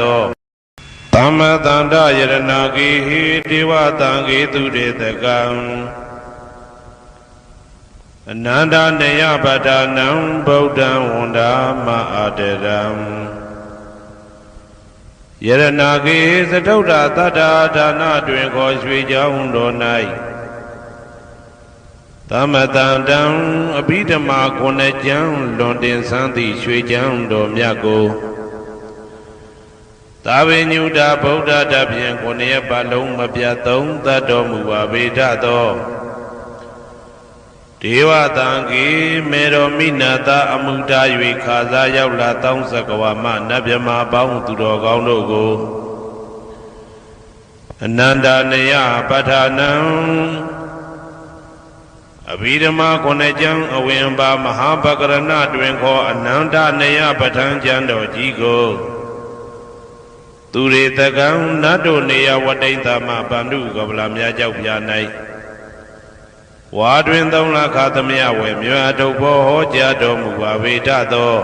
သောသမ္မတန္တယရဏဂေဟိဒေဝတံဂေတုရေတကံအနန္တနေယပတ္ထာနံဗုဒ္ဓံဝန္ဒာမအာတရံယရဏဂေသတုဒ္ဓတတ္တာဒါနတွင်ခေါ်ရွှေကြောင်းတော်၌သမတန္တံအဘိဓမ္မာခုနှစ်ကျမ်းလွန်တင်ဆန်းသည့်ရွှေကျမ်းတော်မြတ်ကို သာဝေညုတာဗုဒ္ဓတဖြင့်ခုနှစ်ရက်ပတ်လုံးမပြတ်သုံးသတ်တော်မူပါဗေဒသောဒေဝတံကေမေတော်မိနာတာအမှုတာ၍ခါစားရောက်လာတောင်းစကဝါမနတ်မြမာပေါင်းသူတော်ကောင်းတို့ကိုအနန္တနယပဋ္ဌာနံအဘိဓမ္မာခုနှစ်ကျမ်းအဝင်ပါမဟာပကရဏတွင်ခေါ်အနန္တနယပဋ္ဌာန်းကျမ်းတော်ကြီးကို သူရေတကံနတ်တို့နေယဝတိတ္တမဗန္ဓုကပလာမြားကြောက်ပြာ၌ဝါတွင်သုံးလခါသမယဝေမြွာထုတ်ဘောဟောကြားတော်မူပါဝေဒသော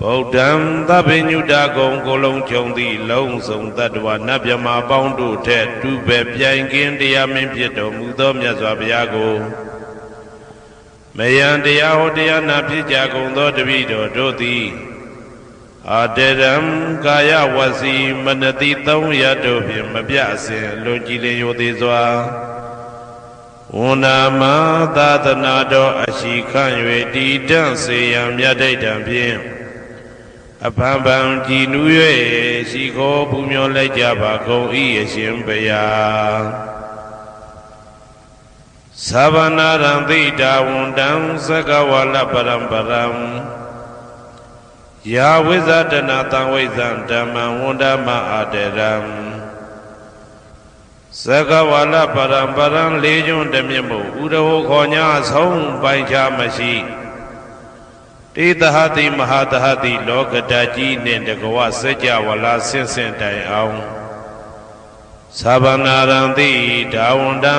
ဗုဒ္ဓံသဗ္ဗညုတကုံကိုလုံးခြုံသည့်လုံးစုံတတ္တဝနတ်မြမာပေါင်းတို့ထက်တူပဲပြိုင်ကင်းတရားမင်းဖြစ်တော်မူသောမြတ်စွာဘုရားကိုမယံတရားဟောတရားနာဖြစ်ကြကုန်သောတပည့်တော်တို့သည် အာတရံကာယဝစီမနတိသုံးရတို့ဖြင့်မပြအစဉ်လွန်ကြည်လင်ရိုသေးစွာဝန္နာမသာသနာတော်အရှိခန့်၍တည်တံ့စေရန်မြတ်ဒိဋ္ဌံဖြင့်အဖန်ဖန်ကြည်နူး၍ရှိခိုးပူမျောလိုက်ကြပါကုန်၏အရှင်ဘုရားသဗ္ဗနာရံသိတာဝန္တံသကဝါလပရံပရံ ယာဝိဇာတနာတံဝိဇံဓမ္မံဝန္ဒမအာတရံသကဝါလပရံပရံလေးကျွန်းတမြင့်မို့ဥရဟောခေါ်ညာဆုံးပိုင်ချမရှိတေတဟတိမဟာတဟတိလောကတကြီးနှင့်တကဝစัจ java လာဆင့်ဆင့်တိုင်အောင်သဗ္ဗနာရံတိဒါဝန္တံ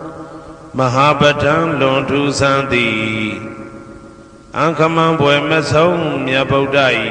မဟာပဋ္ဌံလွန်ထူးဆန်းသည်အံခမံဘွယ်မဆုံးမြတ်ဗုဒ္ဓ၏